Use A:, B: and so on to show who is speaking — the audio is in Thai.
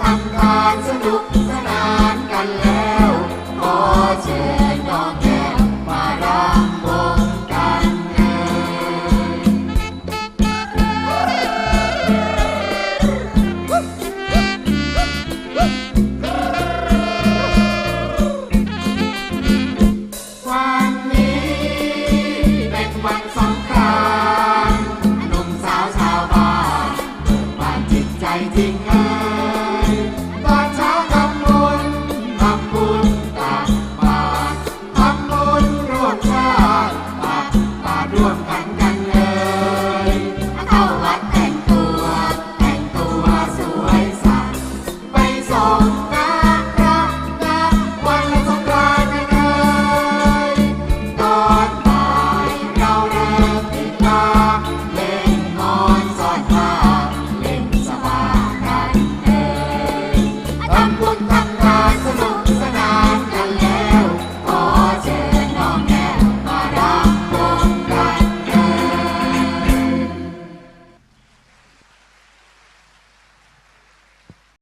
A: ทำการสนุกสนานกันแล้ว ขอเชิญน้องแก้มมารำวงกันวันนี้เป็นวันสำคัญนุ่มสาวชาวบ้านเานจิตใจจริง ร่วมาติามาร่วม